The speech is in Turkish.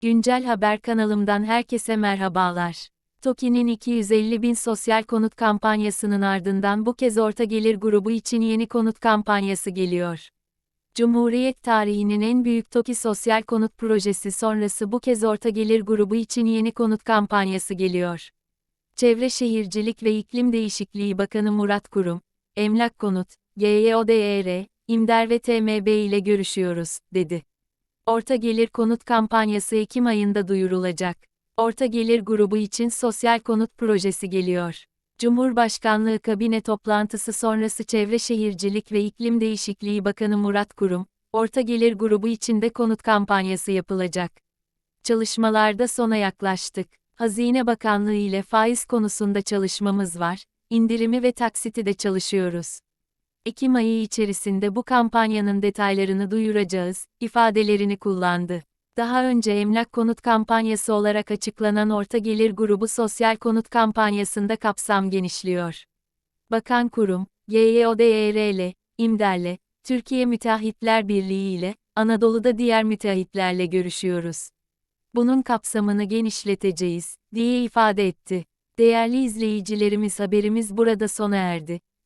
Güncel Haber kanalımdan herkese merhabalar. TOKİ'nin 250 bin sosyal konut kampanyasının ardından bu kez orta gelir grubu için yeni konut kampanyası geliyor. Cumhuriyet tarihinin en büyük TOKİ sosyal konut projesi sonrası bu kez orta gelir grubu için yeni konut kampanyası geliyor. Çevre Şehircilik ve İklim Değişikliği Bakanı Murat Kurum, Emlak Konut, GYODR, İMDER ve TMB ile görüşüyoruz, dedi. Orta gelir konut kampanyası Ekim ayında duyurulacak. Orta gelir grubu için sosyal konut projesi geliyor. Cumhurbaşkanlığı kabine toplantısı sonrası Çevre Şehircilik ve İklim Değişikliği Bakanı Murat Kurum, orta gelir grubu içinde konut kampanyası yapılacak. Çalışmalarda sona yaklaştık. Hazine Bakanlığı ile faiz konusunda çalışmamız var, indirimi ve taksiti de çalışıyoruz. Ekim ayı içerisinde bu kampanyanın detaylarını duyuracağız, ifadelerini kullandı. Daha önce emlak konut kampanyası olarak açıklanan orta gelir grubu sosyal konut kampanyasında kapsam genişliyor. Bakan kurum, GYODRL, İMDER'le, Türkiye Müteahhitler Birliği ile, Anadolu'da diğer müteahhitlerle görüşüyoruz. Bunun kapsamını genişleteceğiz, diye ifade etti. Değerli izleyicilerimiz haberimiz burada sona erdi.